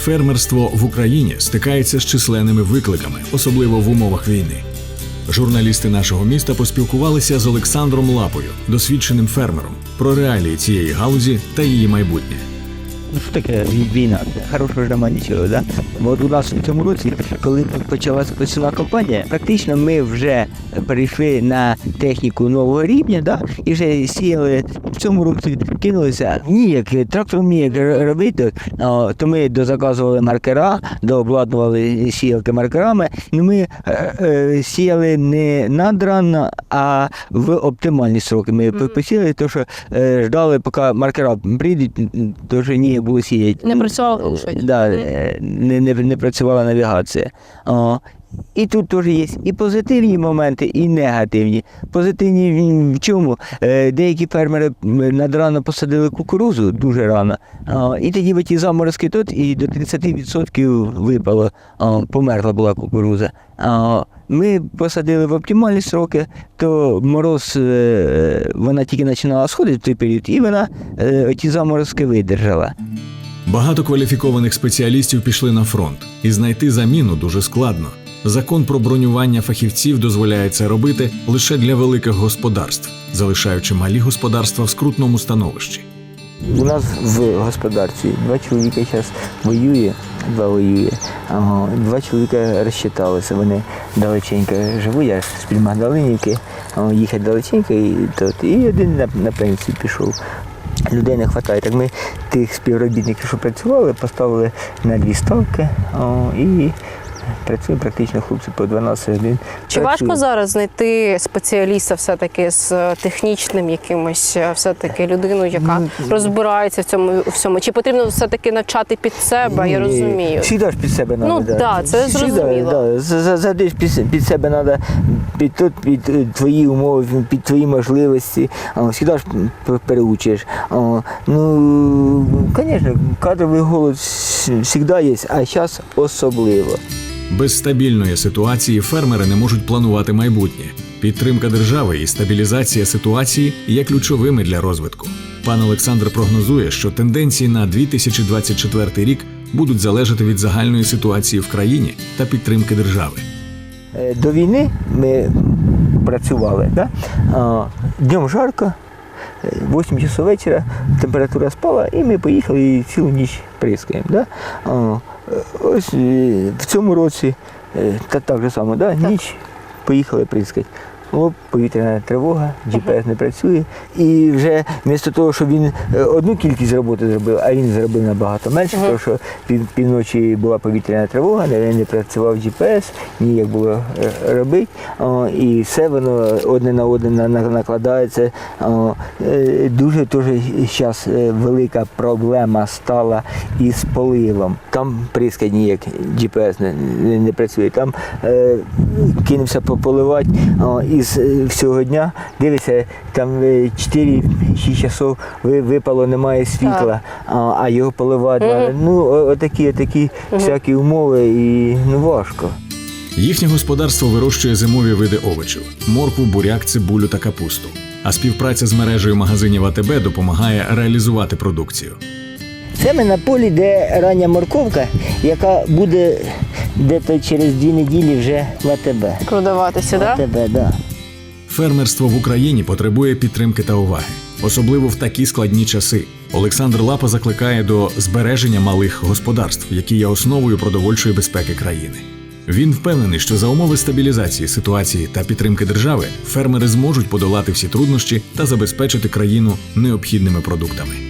Фермерство в Україні стикається з численними викликами, особливо в умовах війни. Журналісти нашого міста поспілкувалися з Олександром Лапою, досвідченим фермером, про реалії цієї галузі та її майбутнє. Ну, що таке війна? Хорошого ж нема нічого, да? Бо от у нас в цьому році, коли почалася посівна кампанія, практично ми вже перейшли на техніку нового рівня, да? і вже сіяли в цьому році кинулися. Ніяк трактором ніяк робити, то ми дозаказували маркера, дообладнували сіялки маркерами. Ну ми е, е, сіяли не надрано, а в оптимальні сроки. Ми посіяли, то що е, ждали, поки маркера прийдуть, то вже ні було сіяти. Не працювало щось. Да, е, не, не, не працювала навігація. О, і тут теж є і позитивні моменти, і негативні. Позитивні в- чому? Е, Деякі фермери надрано посадили кукурузу дуже рано. І тоді ті заморозки тут і до 30% випало, померла була кукуруза. Ми посадили в оптимальні сроки, то мороз е, вона тільки починала сходити в той період, і вона е, ті заморозки видержала. Багато кваліфікованих спеціалістів пішли на фронт, і знайти заміну дуже складно. Закон про бронювання фахівців дозволяє це робити лише для великих господарств, залишаючи малі господарства в скрутному становищі. У нас в господарстві два чоловіка зараз воює, два воює. Ага, два чоловіка розчиталися, вони далеченько живуть, я з-під Магдалинівки, а, їхати далеченько, і, тут, і один на, на пенсію пішов. Людей не вистачає. Так ми тих співробітників, що працювали, поставили на дві ставки о, і працює практично хлопці по 12 годин. Чи Працює. важко зараз знайти спеціаліста все-таки з е, технічним якимось, е, все-таки людину, яка Ну, розбирається в цьому всьому? Чи потрібно все-таки навчати під себе? Я розумію. Всі ж під себе треба. Ну, да, це Всі, зрозуміло. Да, да. За- за- Завжди ж під, під себе треба, під, тут, під е, твої умови, під твої можливості. Всі ж переучиш. Ну, звісно, кадровий голод завжди є, а зараз особливо. Без стабільної ситуації фермери не можуть планувати майбутнє. Підтримка держави і стабілізація ситуації є ключовими для розвитку. Пан Олександр прогнозує, що тенденції на 2024 рік будуть залежати від загальної ситуації в країні та підтримки держави. Е, До війни ми працювали. Да? Днем жарко, е, 8 часов вечора, температура спала, і ми поїхали і цілу ніч прискаємо. Да? Е, Ось в цьому році е, та так же само, да? ніч поїхали прискати. Оп, повітряна тривога, GPS не працює. І вже вмісто того, щоб він е, одну кількість роботи зробив, а він зробив набагато менше, тому що півночі була повітряна тривога, не, не працював GPS, ніяк було е, робити. О, і все воно одне на одне на- на- накладається. О, е, дуже дуже зараз велика проблема стала із поливом. Там прискать ніяк GPS не, не, не працює. Там е, кинувся по- поливати о, із е, всього дня. Дивися, там е, 4-6 часов випало, немає світла, а, а його поливати. Треба. Ну, отакі, отакі всякі умови і ну, важко. Їхнє господарство вирощує зимові види овочів: моркву, буряк, цибулю та капусту. А співпраця з мережею магазинів АТБ допомагає реалізувати продукцію. Це ми на полі, де рання морковка, яка буде десь через дві неділі вже в АТБ. Продаватися, В так? АТБ, да. Фермерство в Україні потребує підтримки та уваги, особливо в такі складні часи. Олександр Лапа закликає до збереження малих господарств, які є основою продовольчої безпеки країни. Він впевнений, що за умови стабілізації ситуації та підтримки держави фермери зможуть подолати всі труднощі та забезпечити країну необхідними продуктами.